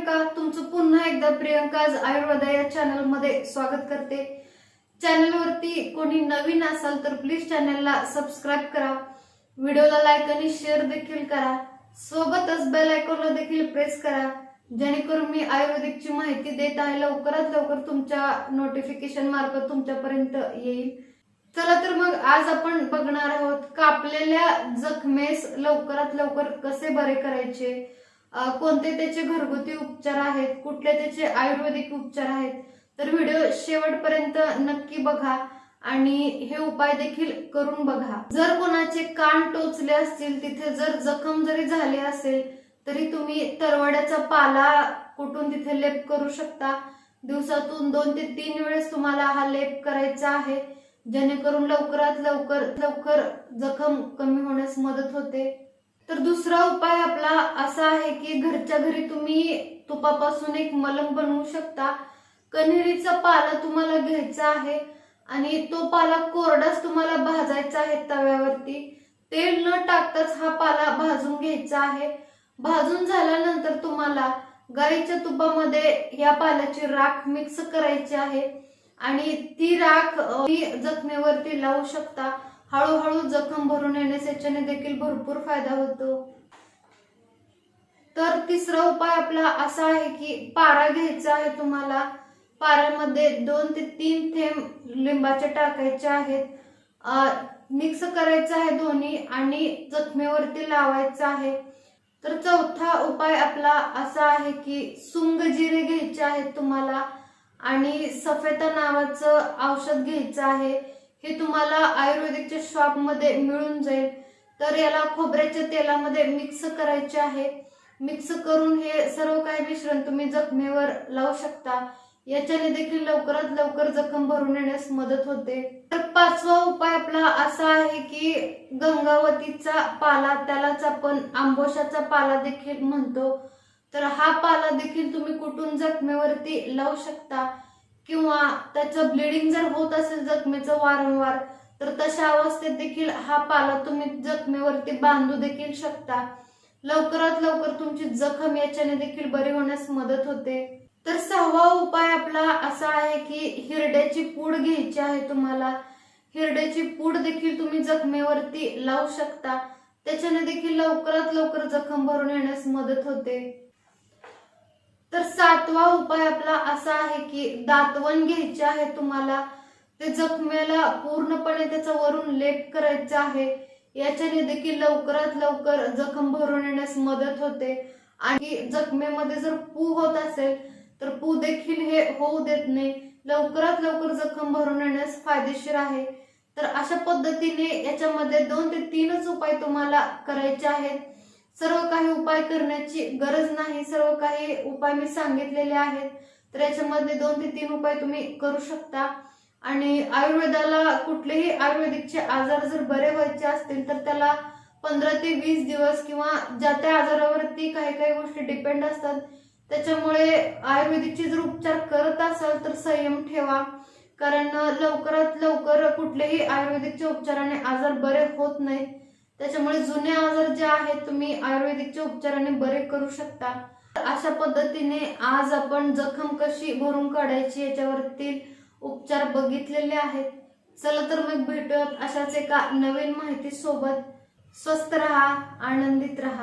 प्रियंका तुमचं पुन्हा एकदा प्रियंकाज आयुर्वेदा या चॅनलमध्ये स्वागत करते. चॅनलवरती कोणी नवीन असाल तर प्लीज चॅनलला सबस्क्राईब करा. व्हिडिओला लाईक आणि शेअर देखील करा. सोबतच बेल आयकॉनला देखील प्रेस करा. जेणेकरून मी आयुर्वेदिकची माहिती देत आहे लवकरात लवकर तुमच्या नोटिफिकेशन मार्फत तुमच्यापर्यंत येईल. चला तर मग आज आपण बघणार आहोत कापलेल्या जखमेस लवकरात लवकर कसे बरे करायचे? कोणते त्याचे घरगुती उपचार आहेत कुठले त्याचे आयुर्वेदिक उपचार आहेत तर व्हिडिओ शेवटपर्यंत नक्की बघा आणि हे उपाय देखील करून बघा. जर कोणाचे कान टोचले असतील तिथे जर जखम जरी झाली असेल तरी तुम्ही तरवड्याचा पाला कुठून तिथे लेप करू शकता. दिवसातून दोन ते तीन वेळेस तुम्हाला हा लेप करायचा आहे जेणेकरून लवकरात लवकर लवकर जखम कमी होण्यास मदत होते. तर दुसरा उपाय आपला असा आहे की घरच्या घरी तुम्ही तुपापासून एक मलम बनवू शकता. कन्हेरीचा पाला तुम्हाला घ्यायचा आहे आणि तो पाला कोरडाच तुम्हाला भाजायचा आहे तव्यावरती. तेल न टाकताच हा पाला भाजून घ्यायचा आहे. भाजून झाल्यानंतर तुम्हाला गाईच्या तुपामध्ये या पाल्याची राख मिक्स करायची आहे. आणि ती राख जखमेवरती लावू शकता. हळूहळू जखम भरून येण्यास याच्याने देखील भरपूर फायदा होतो. तर तिसरा उपाय आपला असा आहे की पारा घ्यायचा आहे तुम्हाला. पाऱ्यामध्ये दोन ते तीन थेंब लिंबाचे टाकायचे आहेत. मिक्स करायचं आहे दोन्ही आणि जखमेवरती लावायचं आहे. तर चौथा उपाय आपला असा आहे की सुंग जिरे घ्यायचे आहेत तुम्हाला आणि सफेदा नावाचं औषध घ्यायचं आहे. हे तुम्हाला आयुर्वेदिकच्या शॉपमध्ये मिळून जाईल. तर याला खोबऱ्याच्या तेलामध्ये मिक्स करायचे आहे. मिक्स करून हे सर्व काही मिश्रण तुम्ही जखमेवर लावू शकता. याच्याने देखील लवकरात लवकर जखम भरून येण्यास मदत होते. तर पाचवा उपाय आपला असा आहे की गंगावतीचा पाला त्यालाच आपण आंबोशाचा पाला देखील म्हणतो. तर हा पाला देखील तुम्ही कुठून जखमेवरती लावू शकता? किंवा त्याचं ब्लिडिंग जर होत असेल जखमेचं वारंवार तर तशा अवस्थेत देखील हा पाला तुम्ही जखमेवरती बांधू देखील शकता. लवकरात लवकर तुमची जखम याच्याने देखील बरी होण्यास मदत होते. तर सहावा उपाय आपला असा आहे की हिरड्याची पूड घ्यायची आहे तुम्हाला. हिरड्याची पूड देखील तुम्ही जखमेवरती लावू शकता. त्याच्याने देखील लवकरात लवकर जखम भरून येण्यास मदत होते. तर सातवा उपाय आपला असा आहे की दातवण घ्यायचे आहे तुम्हाला. ते जखमेला पूर्णपणे त्याचा वरून लेप करायचा आहे. याच्याने देखील लवकरात लवकर जखम भरून येण्यास मदत होते. आणि जखमेमध्ये जर पू होत असेल तर पू देखील हे होऊ देत नाही. लवकरात लवकर जखम भरून येण्यास फायदेशीर आहे. तर अशा पद्धतीने याच्यामध्ये दोन ते तीनच उपाय तुम्हाला करायचे आहेत. सर्व काही उपाय करण्याची गरज नाही सर्व काही उपाय मी सांगितलेले आहेत. तर याच्यामध्ये दोन ते तीन उपाय तुम्ही करू शकता. आणि आयुर्वेदाला कुठलेही आयुर्वेदिकचे आजार जर बरे व्हायचे असतील तर त्याला पंधरा ते वीस दिवस किंवा ज्या त्या आजारावरती काही काही गोष्टी डिपेंड असतात त्याच्यामुळे आयुर्वेदिकचे जर उपचार करत असाल तर संयम ठेवा. कारण लवकरात लवकर कुठलेही आयुर्वेदिकच्या उपचाराने आजार बरे होत नाहीत. त्याच्यामुळे जुने आजार जे आहेत तुम्ही आयुर्वेदिकच्या उपचाराने बरे करू शकता. अशा पद्धतीने आज आपण जखम कशी भरून काढायची याच्यावरती उपचार बघितलेले आहेत. चला तर मग भेटूयात अशाच एका नवीन माहिती सोबत स्वस्त रहा आनंदित रहा.